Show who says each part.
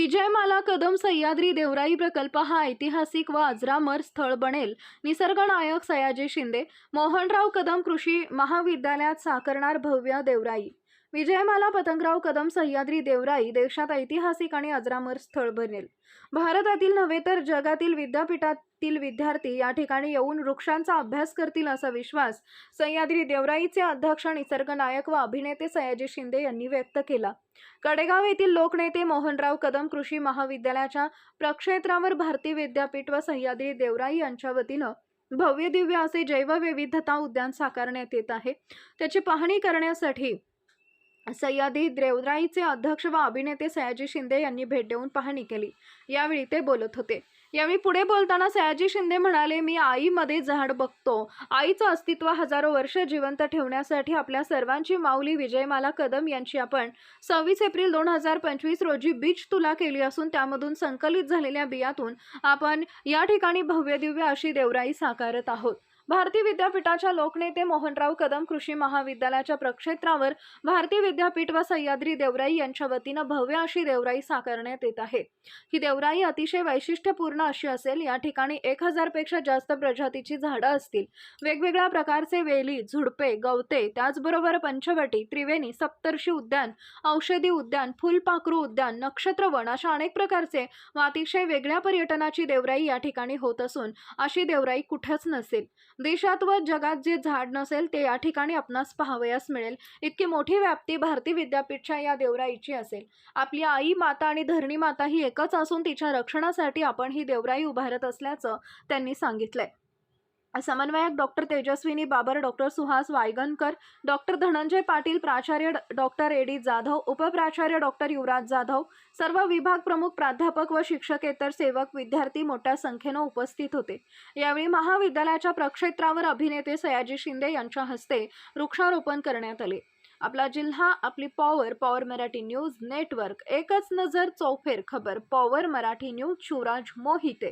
Speaker 1: विजयमाला कदम सह्याद्री देवराई प्रकल्प हा ऐतिहासिक व अजरामर स्थळ बनेल. निसर्गनायक सयाजी शिंदे मोहनराव कदम कृषी महाविद्यालयात साकारणार भव्य देवराई. विजयमाला पतंगराव कदम सह्याद्री देवराई देशात ऐतिहासिक आणि अजरामर स्थळ बनेल. भारतातील नव्हे तर जगातील विद्यापीठात विद्यापीठातील विद्यार्थी या ठिकाणी येऊन वृक्षांचा अभ्यास करतील असा विश्वास सह्याद्री देवराईचे अध्यक्ष निसर्गनायक व अभिनेते सयाजी शिंदे यांनी व्यक्त केला. कडेगाव येथील लोकनेते मोहनराव कदम कृषी महाविद्यालयाच्या प्रक्षेत्रावर भारतीय विद्यापीठ व सह्याद्री देवराई यांच्या वतीनं भव्य दिव्य असे जैवविविधता उद्यान साकारण्यात येत आहे. त्याची पाहणी करण्यासाठी सह्याद्री देवराईचे अध्यक्ष व अभिनेते सयाजी शिंदे यांनी भेट देऊन पाहणी केली. यावेळी ते बोलत होते. यावेळी पुढे बोलताना सयाजी शिंदे म्हणाले मी आईमध्ये झाड बघतो. आईचं अस्तित्व हजारो वर्ष जिवंत ठेवण्यासाठी आपल्या सर्वांची माऊली विजयमाला कदम यांची आपण सव्वीस एप्रिल दोन हजार पंचवीस रोजी बीज तुला केली असून त्यामधून संकलित झालेल्या बियातून आपण या ठिकाणी भव्य दिव्य अशी देवराई साकारत आहोत. भारतीय विद्यापीठाच्या लोकनेते मोहनराव कदम कृषी महाविद्यालयाच्या प्रक्षेत्रावर भारतीय विद्यापीठ व सह्याद्री देवराई यांच्या वतीनं भव्य अशी देवराई साकारण्यात येत आहे. ही देवराई अतिशय वैशिष्ट्यपूर्ण अशी असेल या ठिकाणी एक हजारपेक्षा जास्त प्रजातीची झाडं असतील. वेगवेगळ्या प्रकारचे वेली झुडपे गवते त्याचबरोबर पंचवटी त्रिवेणी सप्तर्षी उद्यान औषधी उद्यान फुलपाखरू उद्यान नक्षत्रवन अशा अनेक प्रकारचे व अतिशय वेगळ्या पर्यटनाची देवराई या ठिकाणी होत असून अशी देवराई कुठेच नसेल. देशात व जगात जे झाड नसेल ते या ठिकाणी आपणास पाहावयास मिळेल. इतकी मोठी व्याप्ती भारती विद्यापीठच्या या देवराईची असेल. आपली आई माता आणि धरणी माता ही एकच असून तिच्या रक्षणासाठी आपण ही देवराई उभारत असल्याचं त्यांनी सांगितलंय. समन्वयक doctor Tejaswini Babar doctor Suhas Vaigankar doctor Dhananjay Patil प्राचार्य डॉक्टर ए डी जाधव उपप्राचार्य डॉक्टर युवराज जाधव सर्व विभाग प्रमुख प्राध्यापक व शिक्षकेतर सेवक विद्यार्थी मोठ्या संख्येनं उपस्थित होते. यावेळी महाविद्यालयाच्या प्रक्षेत्रावर अभिनेते सयाजी शिंदे यांच्या हस्ते वृक्षारोपण करण्यात आले. आपला जिल्हा आपली power power Marathi news network एकच नजर चौफेर खबर पॉवर मराठी न्यूज शिवराज मोहिते.